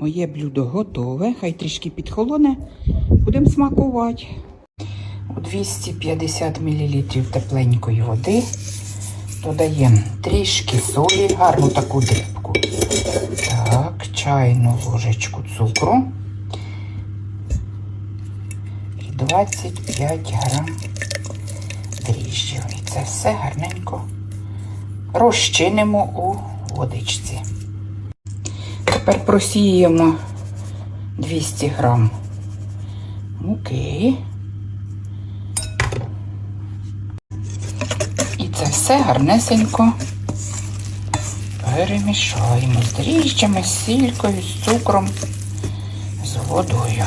Моє блюдо готове. Хай трішки підхолоне. Будемо смакувати. 250 мл тепленької води додаємо трішки солі, гарну таку дрібку. Так, чайну ложечку цукру. І 25 грам дріжджів. І це все гарненько розчинимо у водичці. Тепер просіємо 200 грам муки. І це все гарнесенько перемішаємо з дріжджами, з сількою, з цукром, з водою.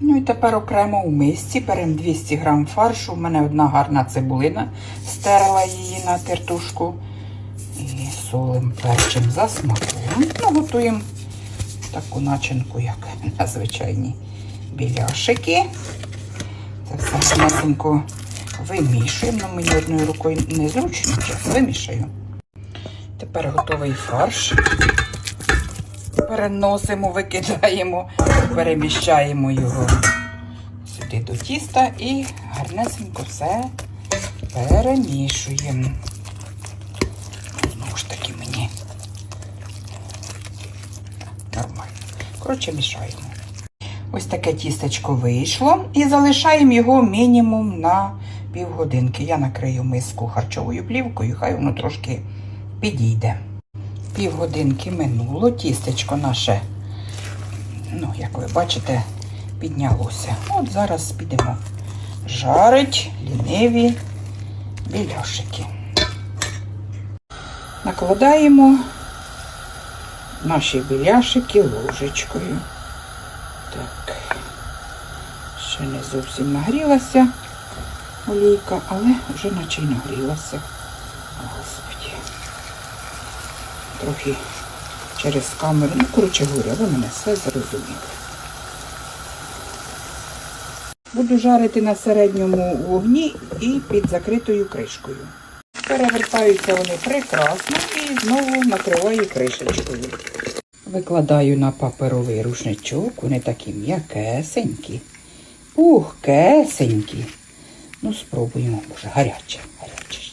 Ну і тепер окремо у мисці беремо 200 грам фаршу. У мене одна гарна цибулина, стерла її на тертушку. І солим перчим за смаком. Ну, готуємо таку начинку, як на звичайні біляшики. Це все гарнесенько вимішуємо. Ну, мені одною рукою незручно, зараз вимішаю. Тепер готовий фарш. Переносимо, викидаємо, переміщаємо його сюди до тіста і гарнесенько все перемішуємо. Ж таки мені нормально. Коротше, мішаємо. Ось таке тістечко вийшло і залишаємо його мінімум на півгодинки. Я накрию миску харчовою плівкою, хай воно трошки підійде. Півгодинки минуло, тістечко наше, ну, як ви бачите, піднялося. От зараз підемо жарить ліниві біляшики. Накладаємо наші біляшики ложечкою. Так, ще не зовсім нагрілася олійка, але вже наче й нагрілася. Господі. Трохи через камеру. Ну, коротше говоря, ви мене все зрозуміли. Буду жарити на середньому вогні і під закритою кришкою. Перевертаються вони прекрасно і знову накриваю кришечкою. Викладаю на паперовий рушничок, вони такі м'якесенькі, пухкесенькі. Ну, спробуємо, може, гаряче, гаряче